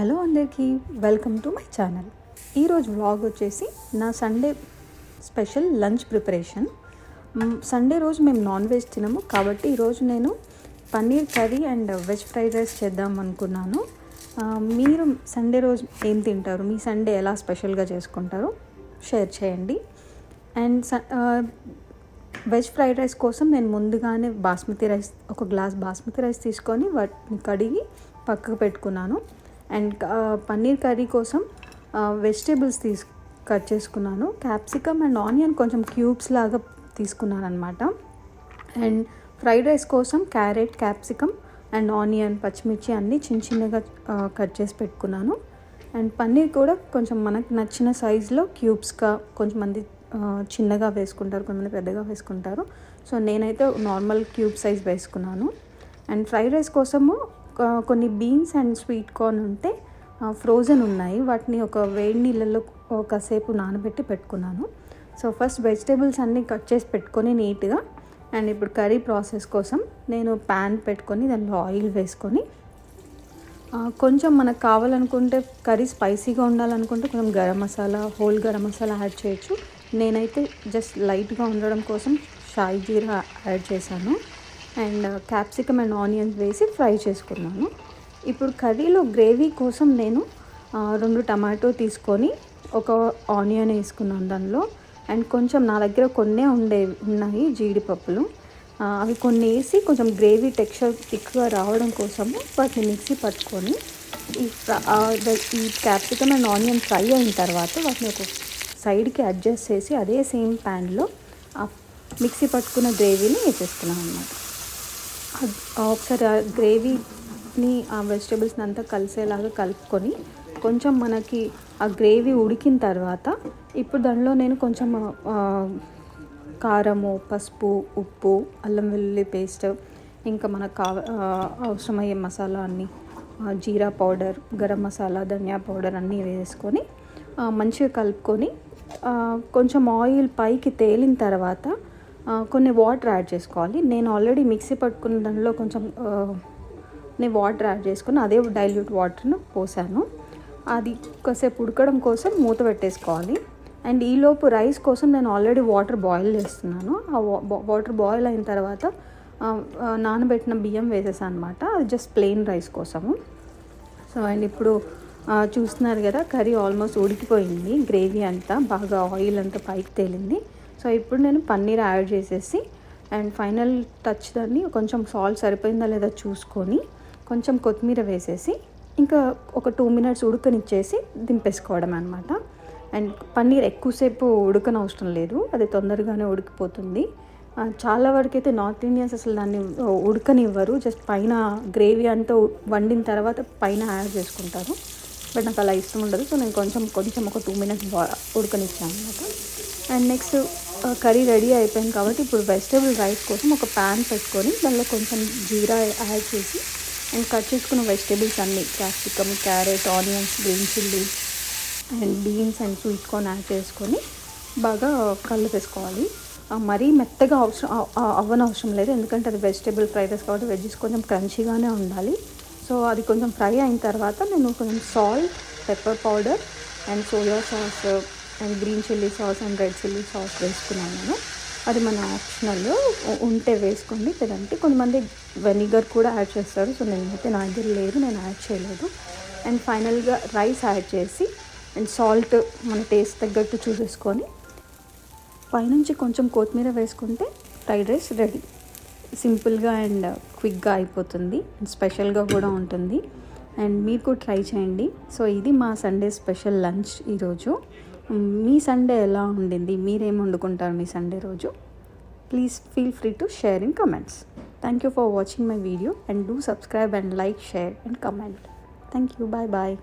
Hello అందరికీ welcome to my channel. ఈరోజు vlog వచ్చేసి నా Sunday special lunch preparation. Sunday రోజు మేము నాన్ వెజ్ తినము కాబట్టి ఈరోజు నేను paneer curry and veg fried rice చేద్దాం అనుకున్నాను. మీరు సండే రోజు ఏం తింటారు? మీ సండే ఎలా స్పెషల్గా చేసుకుంటారో షేర్ చేయండి. అండ్ స- వెజ్ ఫ్రైడ్ రైస్ కోసం నేను ముందుగానే బాస్మతి రైస్ ఒక గ్లాస్ బాస్మతి రైస్ తీసుకొని వాటిని కడిగి పక్కకు పెట్టుకున్నాను. అండ్ పన్నీర్ కర్రీ కోసం వెజిటేబుల్స్ తీసు కట్ చేసుకున్నాను. క్యాప్సికమ్ అండ్ ఆనియన్ కొంచెం క్యూబ్స్ లాగా తీసుకున్నాను అనమాట అండ్ ఫ్రైడ్ రైస్ కోసం క్యారెట్ క్యాప్సికమ్ అండ్ ఆనియన్ పచ్చిమిర్చి అన్నీ చిన్న చిన్నగా కట్ చేసి పెట్టుకున్నాను. అండ్ పన్నీర్ కూడా కొంచెం మనకు నచ్చిన సైజులో క్యూబ్స్గా కొంచెం మంది చిన్నగా వేసుకుంటారు కొంతమంది పెద్దగా వేసుకుంటారు. సో నేనైతే నార్మల్ క్యూబ్ సైజ్ వేసుకున్నాను. అండ్ ఫ్రైడ్ రైస్ కోసము కొన్ని బీన్స్ అండ్ స్వీట్ కార్న్ ఉంటే ఫ్రోజన్ ఉన్నాయి. వాటిని ఒక వేడి నీళ్ళల్లో కాసేపు నానబెట్టి పెట్టుకున్నాను. సో ఫస్ట్ వెజిటేబుల్స్ అన్నీ కట్ చేసి పెట్టుకొని నీట్గా అండ్ ఇప్పుడు కర్రీ ప్రాసెస్ కోసం నేను ప్యాన్ పెట్టుకొని దానిలో ఆయిల్ వేసుకొని కొంచెం మనకు కావాలనుకుంటే కర్రీ స్పైసీగా ఉండాలనుకుంటే కొంచెం గరం మసాలా హోల్ గరం మసాలా యాడ్ చేయొచ్చు. నేనైతే జస్ట్ లైట్గా ఉండడం కోసం షాయి జీరా యాడ్ చేశాను. అండ్ క్యాప్సికమ్ అండ్ ఆనియన్స్ వేసి ఫ్రై చేసుకున్నాను. ఇప్పుడు కర్రీలో గ్రేవీ కోసం నేను రెండు టమాటో తీసుకొని ఒక ఆనియన్ వేసుకున్నాను దానిలో. అండ్ కొంచెం నా దగ్గర కొన్నే ఉండే ఉన్నాయి జీడిపప్పులు. అవి కొన్ని వేసి కొంచెం గ్రేవీ టెక్స్చర్ థిక్గా రావడం కోసము వాటిని మిక్సీ పట్టుకొని ఈ ఈ క్యాప్సికమ్ అండ్ ఆనియన్ ఫ్రై అయిన తర్వాత వాటిని ఒక సైడ్కి అడ్జస్ట్ చేసి అదే సేమ్ ప్యాన్లో మిక్సీ పట్టుకున్న గ్రేవీని వేసేసుకున్నాను అన్నమాట. ఒకసారి ఆ గ్రేవీని ఆ వెజిటేబుల్స్ని అంతా కలిసేలాగా కలుపుకొని కొంచెం మనకి ఆ గ్రేవీ ఉడికిన తర్వాత ఇప్పుడు దానిలో నేను కొంచెం కారము పసుపు ఉప్పు అల్లం వెల్లుల్లి పేస్ట్ ఇంకా మనకు కావ అవసరమయ్యే మసాలా అన్నీ జీరా పౌడర్ గరం మసాలా ధనియా పౌడర్ అన్నీ వేసుకొని మంచిగా కలుపుకొని కొంచెం ఆయిల్ పైకి తేలిన తర్వాత కొన్ని వాటర్ యాడ్ చేసుకోవాలి. నేను ఆల్రెడీ మిక్సీ పట్టుకున్న దానిలో కొంచెం నేను వాటర్ యాడ్ చేసుకుని అదే డైల్యూట్ వాటర్ను పోసాను. అది కాసేపు ఉడకడం కోసం మూత పెట్టేసుకోవాలి. అండ్ ఈలోపు రైస్ కోసం నేను ఆల్రెడీ వాటర్ బాయిల్ చేస్తున్నాను. ఆ వాటర్ బాయిల్ అయిన తర్వాత నానబెట్టిన బియ్యం వేసేసాను అనమాట అది జస్ట్ ప్లెయిన్ రైస్ కోసము. సో అండ్ ఇప్పుడు చూస్తున్నారు కదా కర్రీ ఆల్మోస్ట్ ఉడికిపోయింది. గ్రేవీ అంతా బాగా ఆయిల్ అంతా పైకి తేలింది. సో ఇప్పుడు నేను పన్నీర్ యాడ్ చేసేసి అండ్ ఫైనల్ టచ్ దాన్ని కొంచెం సాల్ట్ సరిపోయిందా లేదా చూసుకొని కొంచెం కొత్తిమీర వేసేసి ఇంకా ఒక టూ మినిట్స్ ఉడకనిచ్చేసి దింపేసుకోవడం అనమాట అండ్ పన్నీర్ ఎక్కువసేపు ఉడకనవసరం లేదు అది తొందరగానే ఉడికిపోతుంది. చాలా వరకు అయితే నార్త్ ఇండియన్స్ అసలు దాన్ని ఉడకనివ్వరు జస్ట్ పైన గ్రేవీ అంతా వండిన తర్వాత పైన యాడ్ చేసుకుంటారు. బట్ నాకు అలా ఇష్టం ఉండదు సో నేను కొంచెం కొంచెం ఒక టూ మినిట్స్ ఉడకనిచ్చాను అనమాట అండ్ నెక్స్ట్ కర్రీ రెడీ అయిపోయింది కాబట్టి ఇప్పుడు వెజిటేబుల్ రైస్ కోసం ఒక ప్యాన్ పెట్టుకొని దానిలో కొంచెం జీరా యాడ్ చేసి అండ్ కట్ చేసుకున్న వెజిటేబుల్స్ అన్నీ. Capsicum carrot onions green chilli and beans and sweet corn add చేసుకొని బాగా కళ్ళు వేసుకోవాలి మరీ మెత్తగా అవసరం అవ్వనవసరం లేదు. ఎందుకంటే అది వెజిటేబుల్ ఫ్రైడ్ రైస్ కాబట్టి వెజ్జెస్ కొంచెం క్రంచీగానే ఉండాలి. సో అది కొంచెం ఫ్రై అయిన తర్వాత నేను కొంచెం salt pepper powder and soya sauce and green chilli sauce and red chilli sauce వేసుకున్నాను నేను. అది మన ఆప్షనల్. ఉంటే వేసుకోండి. లేదంటే కొంతమంది వెనిగర్ కూడా యాడ్ చేస్తారు. సో నేనైతే నా దగ్గర లేదు. నేను యాడ్ చేయలేదు. అండ్ ఫైనల్గా రైస్ యాడ్ చేసి అండ్ సాల్ట్ మన టేస్ట్ తగ్గట్టు చూసేసుకొని పైనుంచి కొంచెం కొత్తిమీర వేసుకుంటే ఫ్రైడ్ రైస్ రెడీ. సింపుల్గా అండ్ క్విక్గా అయిపోతుంది. అండ్ స్పెషల్గా కూడా ఉంటుంది. అండ్ మీరు కూడా ట్రై చేయండి. సో ఇది మా సండే స్పెషల్ లంచ్ ఈరోజు. మీ సండే ఎలా ఉండింది? మీరేం వండుకుంటారు మీ సండే రోజు? Please feel free to share in comments thank you for watching my video and do subscribe and like share and comment thank you bye bye